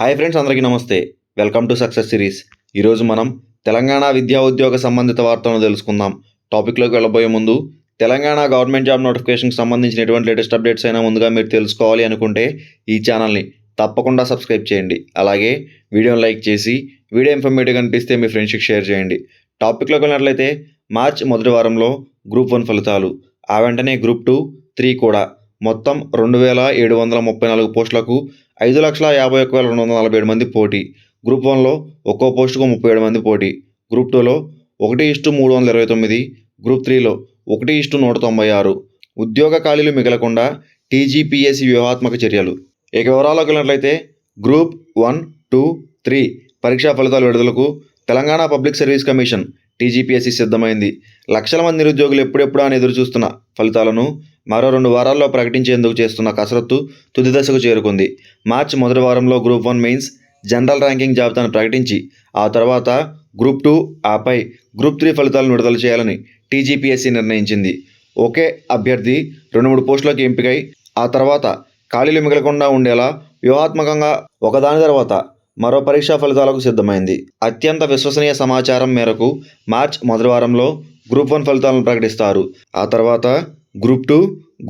Hi friends అందరికీ నమస్తే. Welcome to success series. ఈరోజు మనం తెలంగాణ విద్యా ఉద్యోగ సంబంధిత వార్తలను తెలుసుకుందాం. టాపిక్లోకి వెళ్ళబోయే ముందు తెలంగాణ గవర్నమెంట్ జాబ్ నోటిఫికేషన్కి సంబంధించిన ఎటువంటి లేటెస్ట్ అప్డేట్స్ అయినా ముందుగా మీరు తెలుసుకోవాలి అనుకుంటే ఈ ఛానల్ని తప్పకుండా సబ్స్క్రైబ్ చేయండి. అలాగే వీడియోని లైక్ చేసి వీడియో ఇన్ఫర్మేటివ్ అనిపిస్తే మీ ఫ్రెండ్స్కి షేర్ చేయండి. టాపిక్లోకి వెళ్ళినట్లయితే మార్చ్ మొదటి వారంలో గ్రూప్ వన్ ఫలితాలు. ఆ వెంటనే గ్రూప్ టూ త్రీ కూడా. మొత్తం రెండు వేల ఏడు వందల ముప్పై నాలుగు పోస్టులకు ఐదు లక్షల యాభై ఒక్క వేల రెండు వందల నలభై ఏడు మంది పోటీ. గ్రూప్ వన్లో ఒక్కో పోస్టుకు ముప్పై ఏడు మంది పోటీ. గ్రూప్ టూలో ఒకటి ఇష్టు మూడు వందల ఇరవై తొమ్మిది. గ్రూప్ త్రీలో ఒకటి ఇష్టు నూట తొంభై ఆరు. ఉద్యోగ ఖాళీలు మిగలకుండా టీజీపీఎస్సీ వ్యూహాత్మక చర్యలు. ఇక వివరాల్లోకి వెళ్ళినట్లయితే గ్రూప్ వన్ టూ త్రీ పరీక్షా ఫలితాల విడుదలకు Telangana public service commission TGPSC సిద్ధమైంది. లక్షల మంది నిరుద్యోగులు ఎప్పుడెప్పుడా అని ఎదురు చూస్తున్న ఫలితాలను మరో రెండు వారాల్లో ప్రకటించేందుకు చేస్తున్న కసరత్తు తుది దశకు చేరుకుంది. మార్చి మొదటి వారంలో group one mains general ranking జాబితాను ప్రకటించి ఆ తర్వాత గ్రూప్ టూ ఆపై గ్రూప్ త్రీ ఫలితాలను విడుదల చేయాలని టీజీపీఎస్సీ నిర్ణయించింది. ఒకే అభ్యర్థి రెండు మూడు పోస్టులకు ఎంపికై ఆ తర్వాత ఖాళీలు మిగలకుండా ఉండేలా వ్యూహాత్మకంగా ఒకదాని తర్వాత మరో పరీక్షా ఫలితాలకు సిద్ధమైంది. అత్యంత విశ్వసనీయ సమాచారం మేరకు మార్చ్ మొదటి వారంలో గ్రూప్ వన్ ఫలితాలను ప్రకటిస్తారు. ఆ తర్వాత గ్రూప్ టూ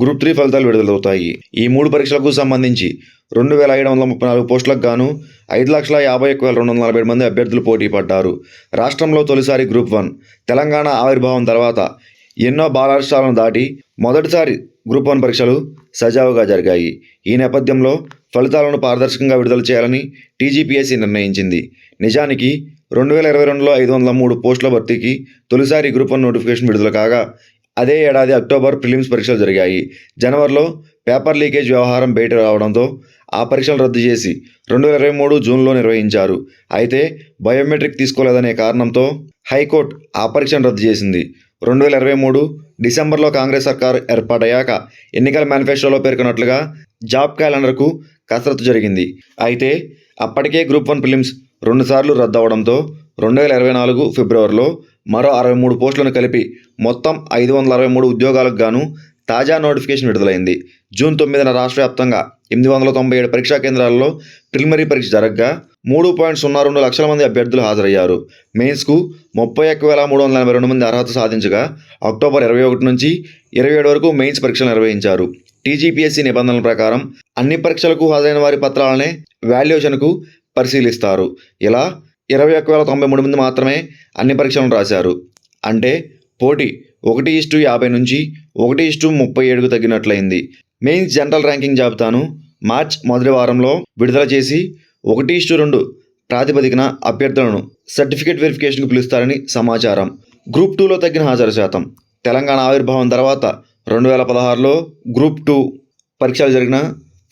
గ్రూప్ త్రీ ఫలితాలు విడుదలవుతాయి. ఈ మూడు పరీక్షలకు సంబంధించి రెండు వేల ఐదు వందల ముప్పై నాలుగు పోస్టులకు గాను ఐదు లక్షల యాభై ఒక్క వేల రెండు వందల నలభై మంది అభ్యర్థులు పోటీ పడ్డారు. రాష్ట్రంలో తొలిసారి గ్రూప్ వన్ తెలంగాణ ఆవిర్భావం తర్వాత ఎన్నో బాలరాష్ట్రాలను దాటి మొదటిసారి గ్రూప్ వన్ పరీక్షలు సజావుగా జరిగాయి. ఈ నేపథ్యంలో ఫలితాలను పారదర్శకంగా విడుదల చేయాలని టీజీపీఎస్సీ నిర్ణయించింది. నిజానికి రెండు వేల ఇరవై రెండులో ఐదు వందల మూడు పోస్టుల భర్తీకి తొలిసారి గ్రూప్ వన్ నోటిఫికేషన్ విడుదల కాగా అదే ఏడాది అక్టోబర్ ప్రిలిమ్స్ పరీక్షలు జరిగాయి. జనవరిలో పేపర్ లీకేజ్ వ్యవహారం బయట రావడంతో ఆ పరీక్షలు రద్దు చేసి రెండు వేల ఇరవై మూడు జూన్లో నిర్వహించారు. అయితే బయోమెట్రిక్ తీసుకోలేదనే కారణంతో హైకోర్టు ఆ పరీక్షను రద్దు చేసింది. రెండు వేల ఇరవై మూడు డిసెంబర్లో కాంగ్రెస్ సర్కార్ ఏర్పాటయ్యాక ఎన్నికల మేనిఫెస్టోలో పేర్కొన్నట్లుగా జాబ్ క్యాలెండర్కు కసరత్తు జరిగింది. అయితే అప్పటికే గ్రూప్ వన్ ఫిలిమ్స్ రెండుసార్లు రద్దు అవడంతో రెండు వేల ఇరవై నాలుగు ఫిబ్రవరిలో మరో అరవై మూడు పోస్టులను కలిపి మొత్తం ఐదు వందల అరవై మూడు ఉద్యోగాలకు గాను తాజా నోటిఫికేషన్ విడుదలైంది. జూన్ తొమ్మిదిన రాష్ట్ర వ్యాప్తంగా ఎనిమిది వందల తొంభై ఏడు పరీక్షా కేంద్రాల్లో ప్రిలిమరీ పరీక్ష జరగగా మూడు పాయింట్ సున్నా రెండు లక్షల మంది అభ్యర్థులు హాజరయ్యారు. మెయిన్స్కు ముప్పై ఒక్క వేల మూడు వందల ఎనభై రెండు మంది అర్హత సాధించగా అక్టోబర్ ఇరవై ఒకటి నుంచి ఇరవై ఏడు వరకు మెయిన్స్ పరీక్షలు నిర్వహించారు. టీజీపీఎస్సీ నిబంధనల ప్రకారం అన్ని పరీక్షలకు హాజరైన వారి పత్రాలనే వాల్యుయేషన్కు పరిశీలిస్తారు. ఇలా ఇరవై ఒక్క వేల తొంభై మూడు మంది మాత్రమే అన్ని పరీక్షలను రాశారు. అంటే పోటీ ఒకటి ఇస్టు యాభై నుంచి ఒకటి ఇస్టు ముప్పై ఏడుకు తగ్గినట్లయింది. మెయిన్స్ జనరల్ ర్యాంకింగ్ జాబితాను మార్చ్ మొదటి వారంలో విడుదల చేసి ఒకటి ఇస్టు రెండు ప్రాతిపదికన అభ్యర్థులను సర్టిఫికేట్ వెరిఫికేషన్కు పిలుస్తారని సమాచారం. గ్రూప్ టూలో తగ్గిన హాజరు శాతం. తెలంగాణ ఆవిర్భావం తర్వాత రెండు వేల పదహారులో గ్రూప్ టూ పరీక్షలు జరిగిన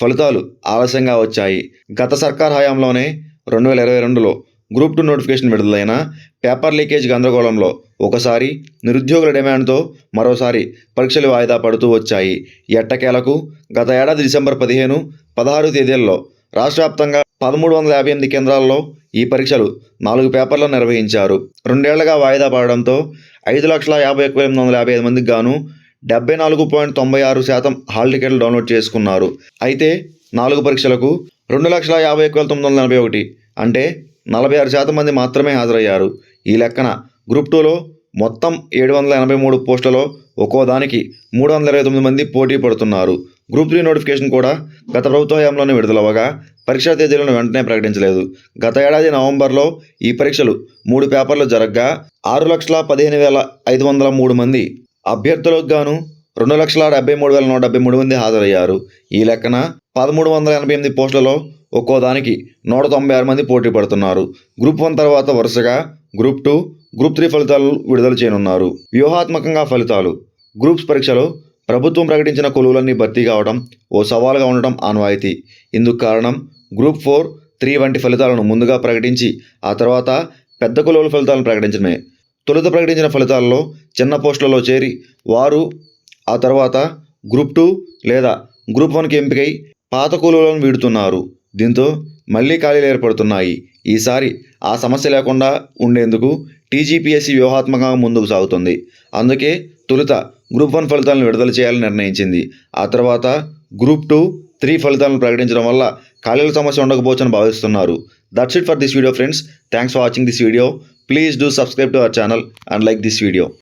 ఫలితాలు ఆలస్యంగా వచ్చాయి. గత సర్కార్ హయాంలోనే రెండు వేల ఇరవై రెండులో గ్రూప్ టూ నోటిఫికేషన్ విడుదలైన పేపర్ లీకేజ్ గందరగోళంలో ఒకసారి నిరుద్యోగుల డిమాండ్తో మరోసారి పరీక్షలు వాయిదా పడుతూ వచ్చాయి. ఎట్టకేలకు గత ఏడాది డిసెంబర్ పదిహేను పదహారు తేదీల్లో రాష్ట్ర వ్యాప్తంగా పదమూడు వందల యాభై ఎనిమిది కేంద్రాల్లో ఈ పరీక్షలు నాలుగు పేపర్లను నిర్వహించారు. రెండేళ్ళుగా వాయిదా పడడంతో ఐదు లక్షల యాభై ఒక్క ఎనిమిది వందల యాభై ఐదు మందికి గాను డెబ్బై నాలుగు పాయింట్ తొంభై ఆరు శాతం హాల్ టికెట్లు డౌన్లోడ్ చేసుకున్నారు. అయితే నాలుగు పరీక్షలకు రెండు లక్షల యాభై ఒక్క వేల తొమ్మిది వందల ఎనభై ఒకటి అంటే నలభై ఆరు శాతం మంది మాత్రమే హాజరయ్యారు. ఈ లెక్కన గ్రూప్ టూలో మొత్తం ఏడు వందల ఎనభై మూడు పోస్టులలో ఒక్కో దానికి మూడు వందల ఇరవై తొమ్మిది మంది పోటీ పడుతున్నారు. గ్రూప్ త్రీ నోటిఫికేషన్ కూడా గత ప్రభుత్వ హయాంలోనే విడుదలవ్వగా పరీక్షా తేదీలను వెంటనే ప్రకటించలేదు. గత ఏడాది నవంబర్లో ఈ పరీక్షలు మూడు పేపర్లు జరగగా ఆరు లక్షల పదిహేను వేల ఐదు వందల మూడు మంది అభ్యర్థులకు గాను రెండు లక్షల డెబ్బై మూడు వేల నూట డెబ్బై మూడు మంది హాజరయ్యారు. ఈ లెక్కన పదమూడు వందల ఎనభై ఎనిమిది పోస్టులలో ఒక్కో దానికి నూట తొంభై ఆరు మంది పోటీ పడుతున్నారు. గ్రూప్ వన్ తర్వాత వరుసగా గ్రూప్ టూ గ్రూప్ త్రీ ఫలితాలు విడుదల చేయనున్నారు. వ్యూహాత్మకంగా ఫలితాలు. గ్రూప్స్ పరీక్షలో ప్రభుత్వం ప్రకటించిన కొలువులన్నీ భర్తీ కావడం ఓ సవాలుగా ఉండటం ఆనవాయితీ. ఇందుకు కారణం గ్రూప్ ఫోర్ త్రీ వంటి ఫలితాలను ముందుగా ప్రకటించి ఆ తర్వాత పెద్ద కొలువుల ఫలితాలను ప్రకటించడమే. తొలుత ప్రకటించిన ఫలితాల్లో చిన్న పోస్టులలో చేరి వారు ఆ తర్వాత గ్రూప్ టూ లేదా గ్రూప్ వన్కి ఎంపికై పాత కొలువులను వీడుతున్నారు. దీంతో మళ్ళీ ఖాళీలు ఏర్పడుతున్నాయి. ఈసారి ఆ సమస్య లేకుండా ఉండేందుకు టీజీపీఎస్సీ వ్యూహాత్మకంగా ముందుకు సాగుతుంది. అందుకే తొలుత గ్రూప్ వన్ ఫలితాలను విడుదల చేయాలని నిర్ణయించింది. ఆ తర్వాత గ్రూప్ టూ త్రీ ఫలితాలను ప్రకటించడం వల్ల ఖాళీల సమస్య ఉండకపోవచ్చని భావిస్తున్నారు. That's it for this video friends thanks for watching this video please do subscribe to our channel and like this video